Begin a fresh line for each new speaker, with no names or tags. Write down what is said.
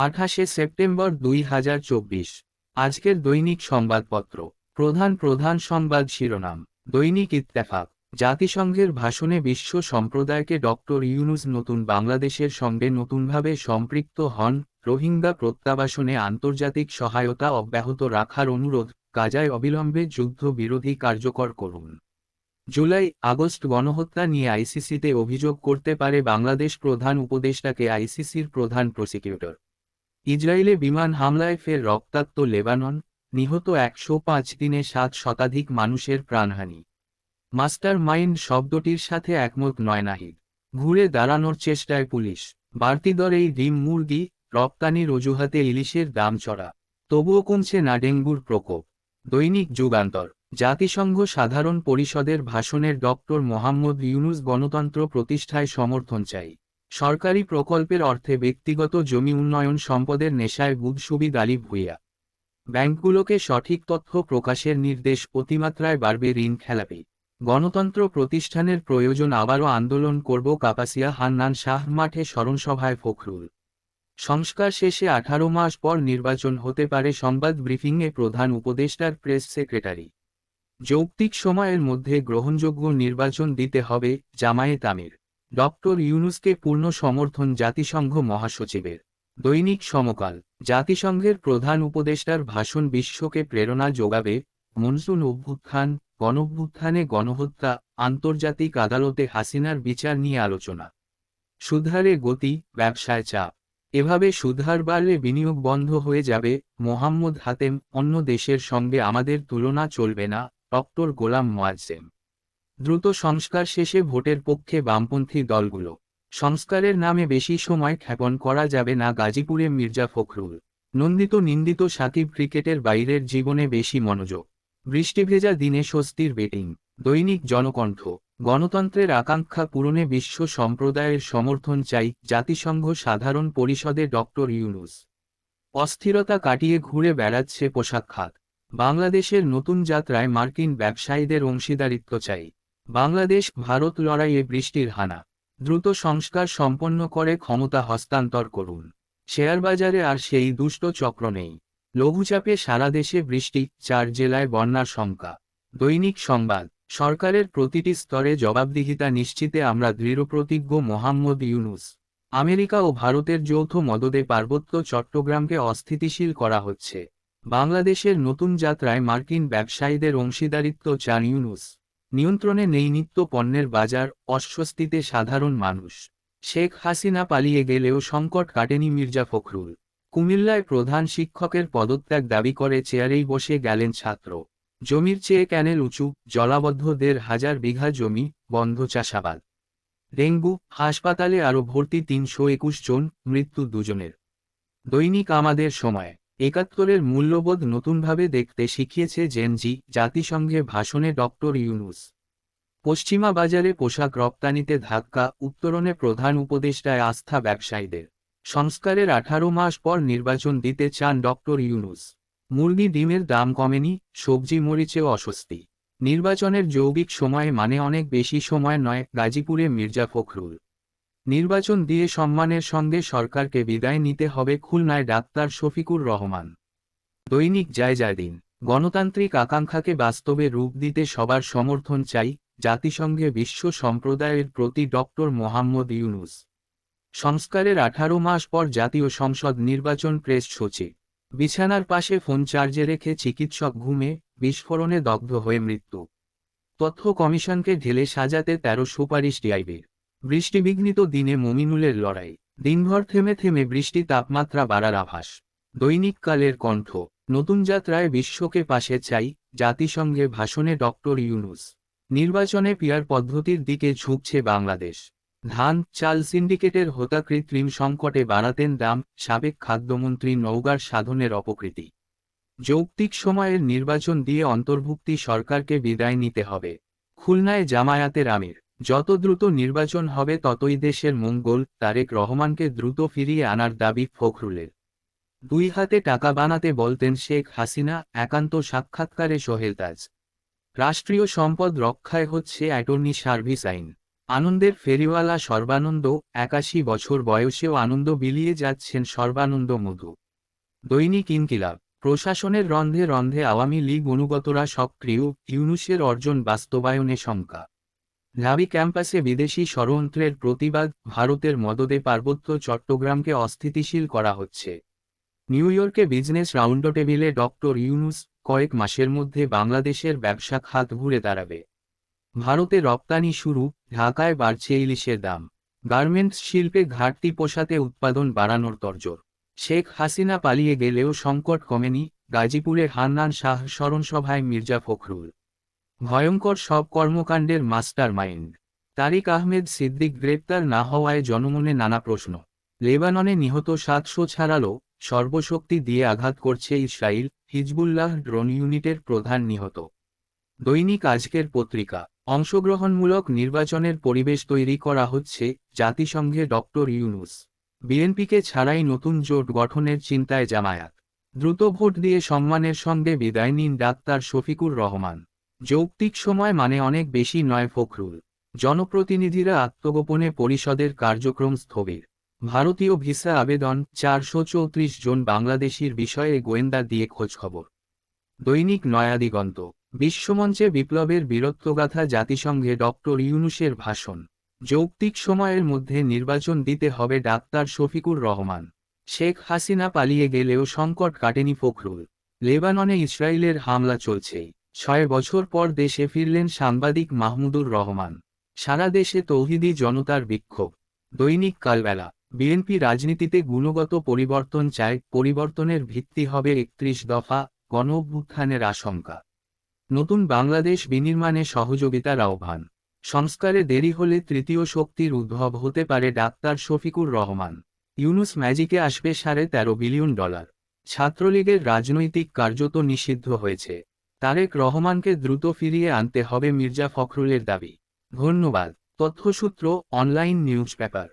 আঠাশে সেপ্টেম্বর দুই হাজার চব্বিশ। আজকের দৈনিক সংবাদপত্র। প্রধান প্রধান সংবাদ শিরোনাম। দৈনিক ইত্তেফাক। জাতিসংঘের ভাষণে বিশ্ব সম্প্রদায়কে ডক্টর ইউনুস নতুন বাংলাদেশের সঙ্গে নতুনভাবে সম্পৃক্ত হন, রোহিঙ্গা প্রত্যাবাসনে আন্তর্জাতিক সহায়তা অব্যাহত রাখার অনুরোধ, গাজায় অবিলম্বে যুদ্ধ বিরোধী কার্যকর করুন। জুলাই, আগস্ট গণহত্যা নিয়ে আইসিসিতে অভিযোগ করতে পারে বাংলাদেশ প্রধান উপদেষ্টাকে আইসিসির প্রধান প্রসিকিউটর। ইসরায়েলে বিমান হামলায় ফের রক্তাক্ত লেবানন, নিহত একশো পাঁচ দিনে সাত শতাধিক মানুষের প্রাণহানি। মাস্টার মাইন্ড শব্দটির সাথে একমত নয় নাহিদ। ঘুরে দাঁড়ানোর চেষ্টায় পুলিশ। বাড়তি দরেই ডিম মুরগি, রপ্তানির অজুহাতে ইলিশের দাম চড়া। তবুও কমছে না ডেঙ্গুর প্রকোপ। দৈনিক যুগান্তর। জাতিসংঘ সাধারণ পরিষদের ভাষণের ডক্টর মোহাম্মদ ইউনুস গণতন্ত্র প্রতিষ্ঠায় সমর্থন চাই। সরকারি প্রকল্পের অর্থে ব্যক্তিগত জমি উন্নয়ন সম্পদের নেশায় বুধ সুবিদ আলী ভূঁইয়া ব্যাংকগুলোকে সঠিক তথ্য প্রকাশের নির্দেশ অতিমাত্রায় বাড়বে ঋণ খেলাপি। গণতন্ত্র প্রতিষ্ঠানের প্রয়োজন আবারও আন্দোলন করব কাপাসিয়া হান্নান শাহ মাঠে স্মরণসভায় ফখরুল। সংস্কার শেষে আঠারো মাস পর নির্বাচন হতে পারে সংবাদ ব্রিফিংয়ে প্রধান উপদেষ্টার প্রেস সেক্রেটারি। যৌক্তিক সময়ের মধ্যে গ্রহণযোগ্য নির্বাচন দিতে হবে জামায়েত আমির। ডক্টর ইউনুসকে পূর্ণ সমর্থন জাতিসংঘ মহাসচিবের দৈনিক সমকাল। জাতিসংঘের প্রধান উপদেষ্টার ভাষণ বিশ্বকে প্রেরণা যোগাবে মনসুন অভ্যুত্থান গণভ্যুত্থানে গণহত্যা, আন্তর্জাতিক আদালতে হাসিনার বিচার নিয়ে আলোচনা। সুধারে গতি, ব্যবসায় চাপ। এভাবে সুধার বাড়লে বিনিয়োগ বন্ধ হয়ে যাবে। মোহাম্মদ হাতেম, অন্য দেশের সঙ্গে আমাদের তুলনা চলবে না। ডক্টর গোলাম মোয়াজ্জেম। দ্রুত সংস্কার শেষে ভোটের পক্ষে বামপন্থী দলগুলো। সংস্কারের নামে বেশি সময় ক্ষেপণ করা যাবে না গাজীপুরে মির্জা ফখরুল। নন্দিত নিন্দিত সাকিব ক্রিকেটের বাইরের জীবনে বেশি মনোযোগ। বৃষ্টিভেজা দিনে স্বস্তির বেটিং দৈনিক জনকণ্ঠ, গণতন্ত্রের আকাঙ্ক্ষা পূরণে বিশ্ব সম্প্রদায়ের সমর্থন চাই জাতিসংঘ সাধারণ পরিষদে ডক্টর ইউনুস। অস্থিরতা কাটিয়ে ঘুরে বেড়াচ্ছে পোশাক খাত। বাংলাদেশের নতুন যাত্রায় মার্কিন ব্যবসায়ীদের অংশীদারিত্ব চাই। বাংলাদেশ ভারত লড়াইয়ে বৃষ্টির হানা। দ্রুত সংস্কার সম্পন্ন করে ক্ষমতা হস্তান্তর করুন। শেয়ারবাজারে আর সেই দুষ্ট চক্র নেই। লঘুচাপে সারা দেশে বৃষ্টি, চার জেলায় বন্যার শঙ্কা। দৈনিক সংবাদ, সরকারের প্রতিটি স্তরে জবাবদিহিতা নিশ্চিতে আমরা দৃঢ়প্রতিজ্ঞ মোহাম্মদ ইউনুস। আমেরিকা ও ভারতের যৌথ মদদে পার্বত্য চট্টগ্রামকে অস্থিতিশীল করা হচ্ছে। বাংলাদেশের নতুন যাত্রায় মার্কিন ব্যবসায়ীদের অংশীদারিত্ব চান ইউনুস। নিয়ন্ত্রণে নেই নিত্য পণ্যের বাজার, অস্বস্তিতে সাধারণ মানুষ। শেখ হাসিনা পালিয়ে গেলেও সংকট কাটেনি মির্জা ফখরুল। কুমিল্লায় প্রধান শিক্ষকের পদত্যাগ দাবি করে চেয়ারেই বসে গেলেন ছাত্র। জমির চেয়ে ক্যানেল উঁচু জলাবদ্ধ দেড় হাজার বিঘা জমি, বন্ধ চাষাবাদ। ডেঙ্গু, হাসপাতালে আরও ভর্তি তিনশো একুশ জন, মৃত্যু দুজনের। দৈনিক আমাদের সময়। একাত্তরের মূল্যবোধ নতুনভাবে দেখতে শিখিয়েছে জেনজি জাতিসংঘে ভাষণে ডক্টর ইউনুস। পশ্চিমা বাজারে পোশাক রপ্তানিতে ধাক্কা, উত্তরণে প্রধান উপদেষ্টায় আস্থা ব্যবসায়ীদের। সংস্কারের আঠারো মাস পর নির্বাচন দিতে চান ডক্টর ইউনুস। মুরগি ডিমের দাম কমেনি, সবজি মরিচেও অস্বস্তি। নির্বাচনের যৌগিক সময় মানে অনেক বেশি সময় নয়, গাজীপুরে মির্জা ফখরুল। নির্বাচন দিয়ে সম্মানের সঙ্গে সরকারকে বিদায় নিতে হবে খুলনায় ডাক্তার শফিকুর রহমান। দৈনিক যায় দিন গণতান্ত্রিক আকাঙ্ক্ষাকে বাস্তবে রূপ দিতে সবার সমর্থন চাই জাতিসংঘে বিশ্ব সম্প্রদায়ের প্রতি ডক্টর মোহাম্মদ ইউনুস। সংস্কারের আঠারো মাস পর জাতীয় সংসদ নির্বাচন প্রেস সচিব। বিছানার পাশে ফোন চার্জে রেখে চিকিৎসক ঘুমে, বিস্ফোরণে দগ্ধ হয়ে মৃত্যু। তথ্য কমিশনকে ঢেলে সাজাতে তেরো সুপারিশ ডিআইবির। বৃষ্টিবিঘ্নিত দিনে মমিনুলের লড়াই। দিনভর থেমে থেমে বৃষ্টি তাপমাত্রা বাড়ার আভাস। দৈনিক কালের কণ্ঠ। নতুন যাত্রায় বিশ্বকে পাশে চাই জাতিসংঘে ভাষণে ডক্টর ইউনুস। নির্বাচনে পিয়ার পদ্ধতির দিকে ঝুঁকছে বাংলাদেশ। ধান, চাল সিন্ডিকেটের হোতা কৃত্রিম সংকটে বাড়াতেন দাম সাবেক খাদ্যমন্ত্রী নৌগার সাধনের অপকৃতি। যৌক্তিক সময়ের নির্বাচন দিয়ে অন্তর্ভুক্তি সরকারকে বিদায় নিতে হবে। খুলনায় জামায়াতের আমির। যত দ্রুত নির্বাচন হবে ততই দেশের মঙ্গল, তারেক রহমানকে দ্রুত ফিরিয়ে আনার দাবি ফখরুলের। দুই হাতে টাকা বানাতে বলতেন শেখ হাসিনা, একান্ত সাক্ষাৎকারে সোহেল তাজ রাষ্ট্রীয় সম্পদ রক্ষায় হচ্ছে অ্যাটর্নি সার্ভিস আইন। আনন্দের ফেরিওয়ালা সর্বানন্দ, একাশি বছর বয়সেও আনন্দ বিলিয়ে যাচ্ছেন সর্বানন্দ মধু। দৈনিক ইনকিলাব, প্রশাসনের রন্ধে রন্ধে আওয়ামী লীগ অনুগতরা সক্রিয়, ইউনুসের অর্জন বাস্তবায়নে শঙ্কা। ঢাবি ক্যাম্পাসে বিদেশি ষড়যন্ত্রের প্রতিবাদ, ভারতের মদদে পার্বত্য চট্টগ্রামকে অস্থিতিশীল করা হচ্ছে। নিউ ইয়র্কে বিজনেস রাউন্ড টেবিলে ডক্টর ইউনুস কয়েক মাসের মধ্যে বাংলাদেশের ব্যবসা খাত ঘুরে দাঁড়াবে। ভারতে রপ্তানি শুরু, ঢাকায় বাড়ছে ইলিশের দাম। গার্মেন্টস শিল্পে ঘাটতি পোষাতে উৎপাদন বাড়ানোর তরজোর। শেখ হাসিনা পালিয়ে গেলেও সংকট কমেনি, গাজীপুরের হান্নান শাহ স্মরণসভায় মির্জা ফখরুল। ভয়ঙ্কর সব কর্মকাণ্ডের মাস্টার মাইন্ড তারিক আহমেদ সিদ্দিক গ্রেপ্তার না হওয়ায় জনমনে নানা প্রশ্ন। লেবাননে নিহত সাতশো ছাড়ালো সর্বশক্তি দিয়ে আঘাত করছে ইসরায়েল হিজবুল্লাহ ড্রোন ইউনিটের প্রধান নিহত। দৈনিক আজকের পত্রিকা। অংশগ্রহণমূলক নির্বাচনের পরিবেশ তৈরি করা হচ্ছে জাতিসংঘে ডক্টর ইউনুস। বিএনপিকে ছাড়াই নতুন জোট গঠনের চিন্তায় জামায়াত। দ্রুত ভোট দিয়ে সম্মানের সঙ্গে বিদায় নিন ডাক্তার শফিকুর রহমান। যৌক্তিক সময় মানে অনেক বেশি নয় ফখরুল। জনপ্রতিনিধিরা আত্মগোপনে পরিষদের কার্যক্রম স্থবির। ভারতীয় ভিসা আবেদন, চারশো চৌত্রিশ জন বাংলাদেশির বিষয়ে গোয়েন্দা দিয়ে খোঁজখবর দৈনিক নয়াদিগন্ত, বিশ্বমঞ্চে বিপ্লবের বীরত্বগাথা জাতিসংঘে ডক্টর ইউনুসের ভাষণ। যৌক্তিক সময়ের মধ্যে নির্বাচন দিতে হবে ডাক্তার শফিকুর রহমান। শেখ হাসিনা পালিয়ে গেলেও সংকট কাটেনি ফখরুল। লেবাননে ইসরায়েলের হামলা চলছেই। ছয় বছর পর দেশে ফিরলেন সাংবাদিক মাহমুদুর রহমান। সারা দেশে তৌহিদি জনতার বিক্ষোভ। দৈনিক কালবেলা, বিএনপি রাজনীতিতে গুণগত পরিবর্তন চায়, পরিবর্তনের ভিত্তি হবে একত্রিশ দফা গণ আশঙ্কা। নতুন বাংলাদেশ বিনির্মাণে সহযোগিতার আহ্বান। সংস্কারে দেরি হলে তৃতীয় শক্তির উদ্ভব হতে পারে ডাক্তার শফিকুর রহমান। ইউনুস ম্যাজিকে আসবে সাড়ে তেরো বিলিয়ন ডলার। ছাত্রলীগের রাজনৈতিক কার্যত নিষিদ্ধ হয়েছে। তারেক রহমানকে দ্রুত ফিরিয়ে আনতে হবে মির্জা ফখরুলের দাবি। ধন্যবাদ। তথ্যসূত্র অনলাইন নিউজ পেপার